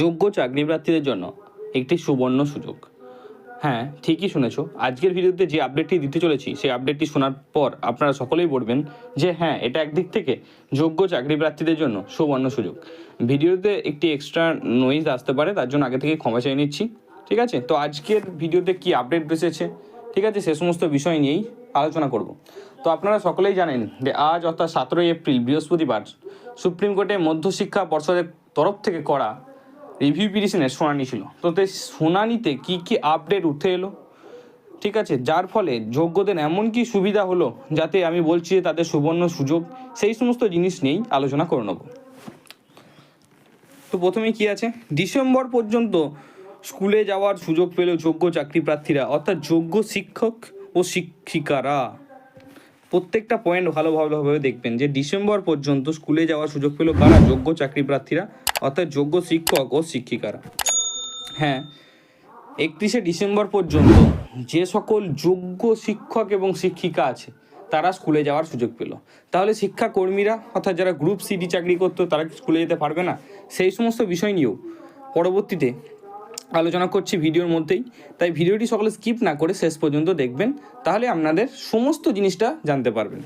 যোগ্য চাকরি প্রার্থীদের জন্য একটি সুবর্ণ সুযোগ। হ্যাঁ ঠিকই শুনেছো। আজকের ভিডিওতে যে আপডেটটি দিতে চলেছি, সেই আপডেটটি শোনার পর আপনারা সকলেই বলবেন যে হ্যাঁ এটা একদিক থেকে যোগ্য চাকরি প্রার্থীদের জন্য সুবর্ণ সুযোগ। ভিডিওতে একটি এক্সট্রা নয়েজ আসতে পারে, তার জন্য আগে থেকে ক্ষমা চেয়ে নিচ্ছি, ঠিক আছে? তো আজকের ভিডিওতে কি আপডেট এসেছে ঠিক আছে, সে সমস্ত বিষয় নিয়েই আলোচনা করব। তো আপনারা সকলেই জানেন যে, আজ অর্থাৎ সতেরোই এপ্রিল, বৃহস্পতিবার, সুপ্রিম কোর্টে মধ্যশিক্ষা পর্ষদের তরফ থেকে করা রিভিউ পিটিশনের শুনানি ছিল। তো শুনানিতে কি কি আপডেট উঠে এলো? ঠিক আছে, যার ফলে যোগ্যদের এমন কি সুবিধা হলো যাতে আমি বলছি যে তাদের সুবর্ণ সুযোগ, সেই সমস্ত জিনিস নিয়েই আলোচনা করে নেব। তো প্রথমে কি আছে? ডিসেম্বর পর্যন্ত স্কুলে যাওয়ার সুযোগ পেল যোগ্য চাকরি প্রার্থীরা, অর্থাৎ যোগ্য শিক্ষক ও শিক্ষিকারা। প্রত্যেকটা পয়েন্ট ভালোভাবে দেখবেন যে ডিসেম্বর পর্যন্ত স্কুলে যাওয়ার সুযোগ পেল কারা? যোগ্য চাকরি প্রার্থীরা অর্থাৎ যোগ্য শিক্ষক ও শিক্ষিকারা। হ্যাঁ একত্রিশে ডিসেম্বর পর্যন্ত যে সকল যোগ্য শিক্ষক এবং শিক্ষিকা আছে, তারা স্কুলে যাওয়ার সুযোগ পেল। তাহলে শিক্ষাকর্মীরা, অর্থাৎ যারা গ্রুপ সিডি চাকরি করতো, তারা কি স্কুলে যেতে পারবে না? সেই সমস্ত বিষয় নিয়েও পরবর্তীতে আলোচনা করছি ভিডিওর মধ্যেই। তাই ভিডিওটি সকলে স্কিপ না করে শেষ পর্যন্ত দেখবেন। তাহলে আপনাদের সমস্ত জিনিসটা জানতে পারবেন।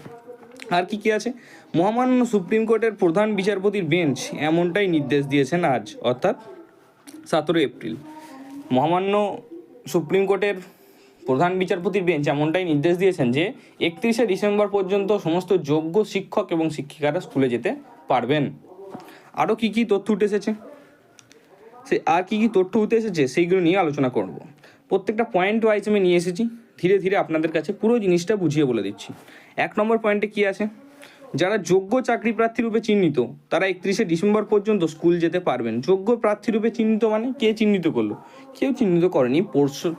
আর কি কি আছে? মহামান্য সুপ্রিম কোর্টের প্রধান বিচারপতির বেঞ্চ এমনটাই নির্দেশ দিয়েছেন আজ, অর্থাৎ সতেরোই এপ্রিল। মহামান্য সুপ্রিম কোর্টের প্রধান বিচারপতির বেঞ্চ এমনটাই নির্দেশ দিয়েছেন যে, একত্রিশে ডিসেম্বর পর্যন্ত সমস্ত যোগ্য শিক্ষক এবং শিক্ষিকারা স্কুলে যেতে পারবেন। আরও কী কী তথ্য উঠে এসেছে? সে আর কী কী তথ্য উঠে এসেছে, সেইগুলো নিয়ে আলোচনা করব। প্রত্যেকটা পয়েন্ট ওয়াইজ আমি নিয়ে এসেছি। ধীরে ধীরে আপনাদের কাছে পুরো জিনিসটা বুঝিয়ে বলে দিচ্ছি। এক নম্বর পয়েন্টে কি আছে? যারা যোগ্য চাকরি প্রার্থী রূপে চিহ্নিত, তারা একত্রিশে ডিসেম্বর পর্যন্ত স্কুল যেতে পারবেন। যোগ্য প্রার্থী রূপে চিহ্নিত মানে কে চিহ্নিত করল? কেউ চিহ্নিত করেনি।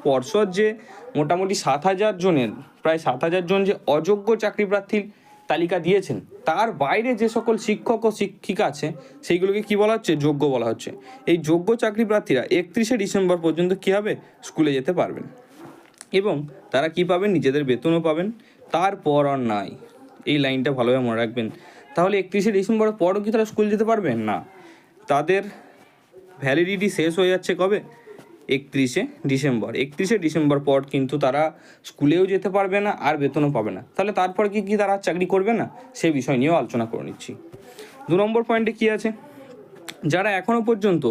পর্ষদ যে মোটামুটি সাত হাজার জনের, প্রায় সাত হাজার জন যে অযোগ্য চাকরি প্রার্থীর তালিকা দিয়েছেন, তার বাইরে যে সকল শিক্ষক ও শিক্ষিকা আছে, সেইগুলোকে কি বলা হচ্ছে? যোগ্য বলা হচ্ছে। এই যোগ্য চাকরি প্রার্থীরা একত্রিশে ডিসেম্বর পর্যন্ত কী হবে? স্কুলে যেতে পারবেন। এবং তারা কি পাবেন? নিজেদের বেতনও পাবেন। তারপর আর নাই। এই লাইনটা ভালোভাবে মনে রাখবেন। তাহলে একত্রিশে ডিসেম্বরের পরও কি তারা স্কুল যেতে পারবেন না। তাদের ভ্যালিডিটি শেষ হয়ে যাচ্ছে কবে? একত্রিশে ডিসেম্বর। একত্রিশে ডিসেম্বর পর কিন্তু তারা স্কুলেও যেতে পারবে না আর বেতনও পাবে না। তাহলে তারপর কি কি তারা চাকরি করবে না? সে বিষয় নিয়েও আলোচনা করে নিচ্ছি। দু নম্বর পয়েন্টে কি আছে? যারা এখনও পর্যন্ত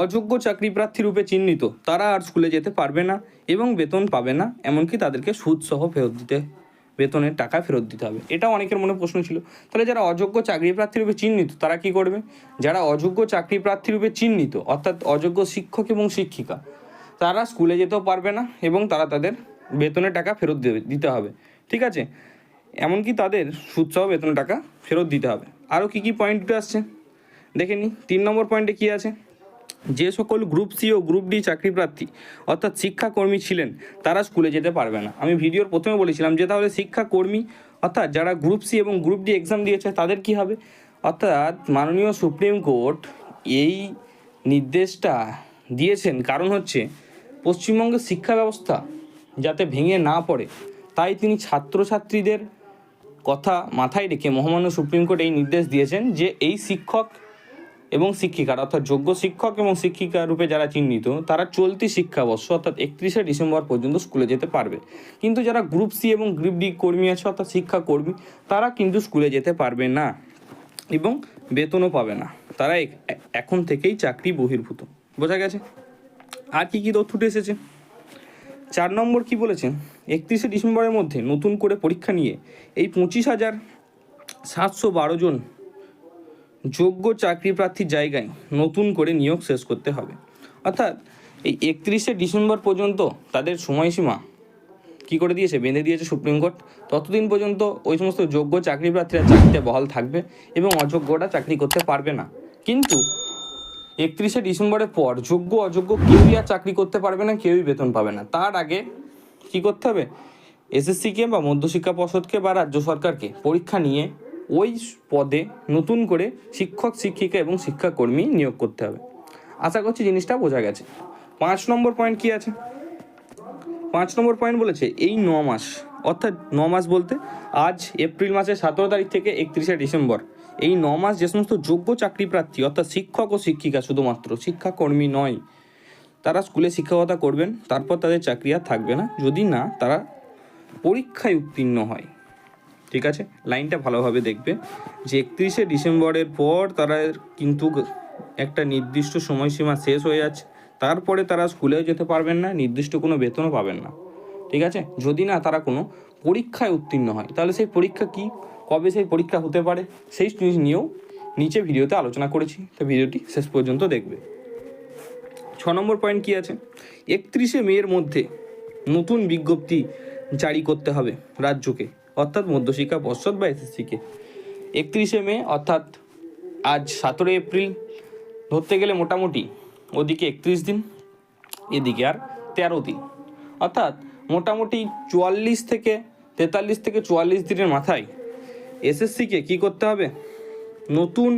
অযোগ্য চাকরি প্রার্থী রূপে চিহ্নিত। তারা আর স্কুলে যেতে পারবে না এবং বেতন পাবে না, এমনকি তাদেরকে সুদসহ ফেরত দিতে, বেতনের টাকা ফেরত দিতে হবে। এটাও অনেকের মনে প্রশ্ন ছিল। তাহলে যারা অযোগ্য চাকরি প্রার্থী রূপে চিহ্নিত, তারা কি করবে? যারা অযোগ্য চাকরি প্রার্থী রূপে চিহ্নিত, অর্থাৎ অযোগ্য শিক্ষক এবং শিক্ষিকা, তারা স্কুলে যেতেও পারবে না এবং তারা তাদের বেতনের টাকা ফেরত দেবে দিতে হবে। ঠিক আছে? এমনকি তাদের সুদসহ বেতনের টাকা ফেরত দিতে হবে। আরও কী কী পয়েন্ট আসছে? দেখে নিই। তিন নম্বর পয়েন্টে কী আছে? যে সকল গ্রুপ সি ও গ্রুপ ডি চাকরি প্রার্থী অর্থাৎ শিক্ষাকর্মী ছিলেন, তারা স্কুলে যেতে পারবে না। আমি ভিডিওর প্রথমে বলেছিলাম যে তাহলে শিক্ষাকর্মী, অর্থাৎ যারা গ্রুপ সি এবং গ্রুপ ডি এক্সাম দিয়েছে, তাদের কি হবে? অর্থাৎ মাননীয় সুপ্রিম কোর্ট এই নির্দেশটা দিয়েছেন, কারণ হচ্ছে পশ্চিমবঙ্গের শিক্ষা ব্যবস্থা যাতে ভেঙে না পড়ে, তাই তিনি ছাত্রছাত্রীদের কথা মাথায় রেখে মহামান্য সুপ্রিম কোর্ট এই নির্দেশ দিয়েছেন যে এই শিক্ষক এবং শিক্ষিকারা, অর্থাৎ যোগ্য শিক্ষক এবং শিক্ষিকা রূপে যারা চিহ্নিত, তারা চলতি শিক্ষাবর্ষ, অর্থাৎ একত্রিশে ডিসেম্বর পর্যন্ত স্কুলে যেতে পারবে। কিন্তু যারা গ্রুপ সি এবং গ্রুপ ডি কর্মী আছে, অর্থাৎ শিক্ষাকর্মী তারা কিন্তু স্কুলে যেতে পারবে না এবং বেতনও পাবে না। তারা এখন থেকেই চাকরি বহির্ভূত। বোঝা গেছে? আর কি কি তথ্যটি এসেছে? চার নম্বর কি বলেছেন একত্রিশে ডিসেম্বরের মধ্যে নতুন করে পরীক্ষা নিয়ে এই পঁচিশ হাজার সাতশো বারো জন যোগ্য চাকরি প্রার্থীর জায়গায় নতুন করে নিয়োগ শেষ করতে হবে। অর্থাৎ এই একত্রিশে ডিসেম্বর পর্যন্ত তাদের সময়সীমা কি করে দিয়েছে? বেঁধে দিয়েছে সুপ্রিম কোর্ট। ততদিন পর্যন্ত ওই সমস্ত যোগ্য চাকরি প্রার্থীরা চাকরিতে বহাল থাকবে এবং অযোগ্যরা চাকরি করতে পারবে না। কিন্তু একত্রিশে ডিসেম্বরের পর যোগ্য অযোগ্য কেউই আর চাকরি করতে পারবে না, কেউই বেতন পাবে না। তার আগে কি করতে হবে? এসএসসিকে বা মধ্যশিক্ষা পর্ষদকে বা রাজ্য সরকারকে পরীক্ষা নিয়ে ওই পদে নতুন করে শিক্ষক, শিক্ষিকা এবং শিক্ষাকর্মী নিয়োগ করতে হবে। আশা করছি জিনিসটা বোঝা গেছে। পাঁচ নম্বর পয়েন্ট কি আছে? পাঁচ নম্বর পয়েন্ট বলেছে, এই ন মাস, অর্থাৎ ন মাস বলতে আজ এপ্রিল মাসের সতেরো তারিখ থেকে একত্রিশে ডিসেম্বর। এই ন মাস যে সমস্ত যোগ্য চাকরি প্রার্থী, অর্থাৎ শিক্ষক ও শিক্ষিকা শুধুমাত্র, শিক্ষাকর্মী নয়, তারা স্কুলে শিক্ষকতা করবেন, তারপর তাদের চাকরি আর থাকবে না। যদি না, তারা পরীক্ষায় উত্তীর্ণ হয়। ঠিক আছে? লাইনটা ভালোভাবে দেখবে। যে একত্রিশে ডিসেম্বরের পর তারা কিন্তু একটা নির্দিষ্ট সময়সীমা শেষ হয়ে যাচ্ছে। তারপরে তারা স্কুলেও যেতে পারবেন না, নির্দিষ্ট কোনো বেতনও পাবেন না। ঠিক আছে? যদি না তারা কোনো পরীক্ষায় উত্তীর্ণ হয়, তাহলে সেই পরীক্ষা কি? কবে সেই পরীক্ষা হতে পারে? সেই জিনিস নিয়েও নিচে ভিডিওতে আলোচনা করেছি। তো ভিডিওটি শেষ পর্যন্ত দেখবে। ছ নম্বর পয়েন্ট কি আছে? একত্রিশে মেয়ের মধ্যে নতুন বিজ্ঞপ্তি জারি করতে হবে রাজ্যকে। অর্থাৎ মধ্যশিক্ষা পর্ষদ বা এসএসসিকে একত্রিশে মে, অর্থাৎ আজ সতেরোই এপ্রিল, ধরতে গেলে মোটামুটি ওদিকে একত্রিশ দিন, এদিকে আর তেরো দিন। অর্থাৎ মোটামুটি চুয়াল্লিশ থেকে তেতাল্লিশ থেকে চুয়াল্লিশ দিনের মাথায় এসএসসিকে কি করতে হবে? নতুন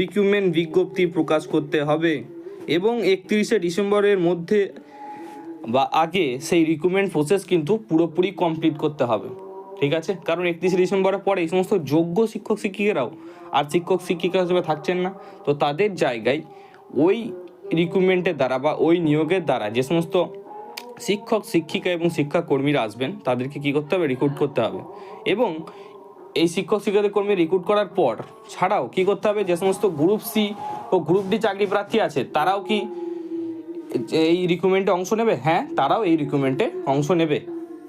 রিক্রুটমেন্ট বিজ্ঞপ্তি প্রকাশ করতে হবে এবং একত্রিশে ডিসেম্বরের মধ্যে বা আগে সেই রিক্রুটমেন্ট প্রসেস কিন্তু পুরোপুরি কমপ্লিট করতে হবে। ঠিক আছে? কারণ একত্রিশে ডিসেম্বরের পরে এই সমস্ত যোগ্য শিক্ষক শিক্ষিকারাও আর শিক্ষক শিক্ষিকা হিসেবে থাকছেন না। তো তাদের জায়গায় ওই রিক্রুটমেন্টের দ্বারা বা ওই নিয়োগের দ্বারা যে সমস্ত শিক্ষক, শিক্ষিকা এবং শিক্ষাকর্মীরা আসবেন, তাদেরকে কী করতে হবে? রিক্রুট করতে হবে। এবং এই শিক্ষক শিক্ষাদের কর্মী রিক্রুট করার পর ছাড়াও কী করতে হবে? যে সমস্ত গ্রুপ সি ও গ্রুপ ডি চাকরি প্রার্থী আছে, তারাও কি এই রিক্রুটমেন্টে অংশ নেবে? হ্যাঁ তারাও এই রিক্রুটমেন্টে অংশ নেবে।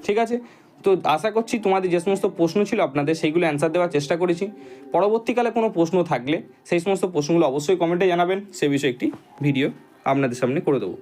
ঠিক আছে? তো আশা করছি তোমাদের যে সমস্ত প্রশ্ন ছিল আপনাদের সেইগুলো অ্যান্সার দেওয়ার চেষ্টা করেছি। পরবর্তীকালে কোনো প্রশ্ন থাকলে সেই সমস্ত প্রশ্নগুলো অবশ্যই কমেন্টে জানাবেন। সে বিষয়ে একটি ভিডিও আপনাদের সামনে করে দেবো।